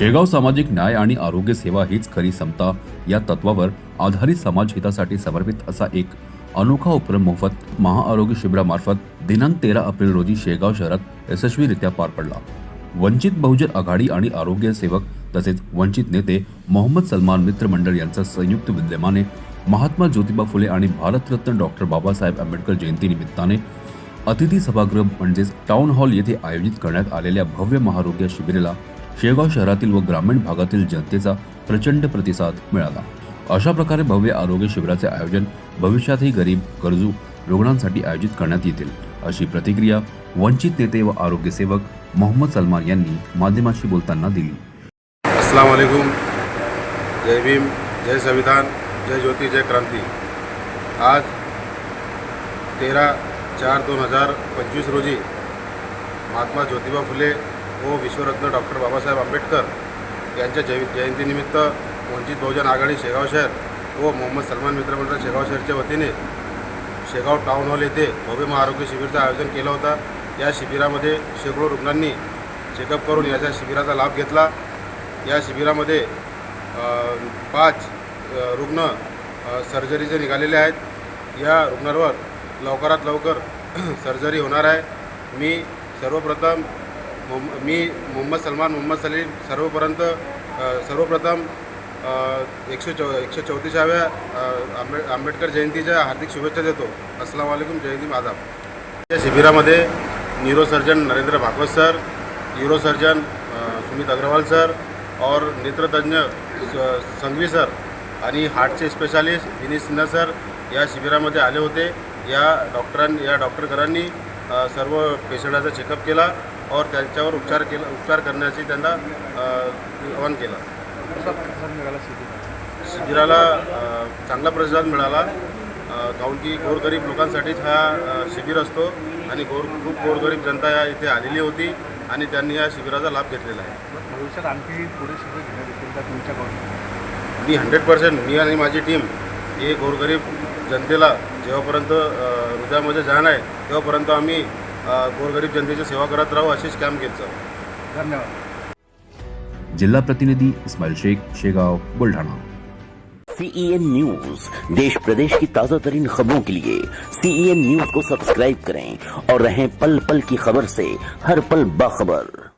शेगाव सामाजिक न्याय आणि आरोग्य सेवा हीच खरी समता या तत्वावर आधारित समाज हितासाठी समर्पित असा एक अनोखा उपक्रम मोफत महाआरोग्य शिबिरामार्फत दिनांक तेरा एप्रिल रोजी शेगाव शहरात यशस्वीरित्या पार पडला. वंचित बहुजन आघाडी आणि आरोग्य सेवक तसेच वंचित नेते मोहम्मद सलमान मित्र मंडळ यांचा संयुक्त विद्यमाने महात्मा ज्योतिबा फुले आणि भारतरत्न डॉक्टर बाबासाहेब आंबेडकर जयंती निमित्ताने अतिथी सभागृह म्हणजेच टाउन हॉल येथे आयोजित करण्यात आलेल्या भव्य महारोग्य शिबिराला शेगाव शहरातील व ग्रामीण भागातील जनतेचा प्रचंड प्रतिसाद मिळाला. अशा प्रकारे भव्य आरोग्य शिबिराचे आयोजन भविष्यातही गरीब गरजू रुग्णांसाठी आयोजित करण्यात येतील अशी प्रतिक्रिया वंचित नेते व आरोग्य सेवक मोहम्मद सलमान यांनी माध्यमाशी बोलताना दिली. अस्सलाम वालेकुम. जय भीम जय संविधान जय ज्योती जय क्रांती. आज तेरा चार दोन हजार पंचवीस रोजी महात्मा ज्योतिबा फुले व विश्वरत्न डॉक्टर बाबासाहेब आंबेडकर यांच्या जय जयंतीनिमित्त वंचित बहुजन आघाडी शेगाव शहर व मोहम्मद सलमान मित्रमंडळ शेगाव शहरच्या वतीने शेगाव टाउन हॉल येथे भव्य महाआरोग्य शिबिरचं आयोजन केलं होतं. या शिबिरामध्ये शेकडो रुग्णांनी चेकअप करून याच्या शिबिराचा लाभ घेतला. या शिबिरामध्ये पाच रुग्ण सर्जरीचे निघालेले आहेत. या रुग्णांवर लवकरात लवकर सर्जरी होणार आहे. मी सर्वप्रथम मी मोहम्मद सलमान मोहम्मद सलीम सर्वपर्यंत सर्वप्रथम एकशे चौ एकशे चौतीसाव्या आंबे आंबेडकर जयंतीच्या हार्दिक शुभेच्छा देतो. अस्सलाम वालेकुम जयंती आदाब या शिबिरामध्ये neurosurgeon Narendra Bhagwat sir neurosurgeon Sumit Agarwal sir और नेत्रतज्ञ स- संघवी सर आणि हार्टचे स्पेशालिस्ट विनीत सिन्हा सर या शिबिरामध्ये आले होते. या डॉक्टरां या डॉक्टरकरांनी सर्व पेशंटाचा चेकअप केला. और त्यांच्यावर उपचार केला उपचार करण्याची त्यांना आवाहन केलं. शिबिराला चांगला प्रतिसाद मिळाला. काहून की गोरगरीब लोकांसाठीच हा शिबिर असतो आणि गोर खूप गोरगरीब जनता या इथे आलेली होती आणि त्यांनी या शिबिराचा लाभ घेतलेला आहे. भविष्यात आणखी पुढे शिबिर घेण्यात का तुमच्याकडून मी हंड्रेड पर्सेंट मी आणि माझी टीम हे गोरगरीब जनतेला जेव्हापर्यंत हृदयामध्ये जाण आहे तेव्हापर्यंत आम्ही गोरगरीब जनतेची सेवा करत राहू अशीच कॅम्प घेत जाऊ धन्यवाद. जिल्हा प्रतिनिधी इस्माईल शेख शेगाव बुलढाणा. सीईएन न्यूज़ देश प्रदेश की ताज़ा तरीन खबरों के लिए सीईएन न्यूज़ को सब्सक्राइब करें और रहें पल पल की खबर से हर पल बाखबर।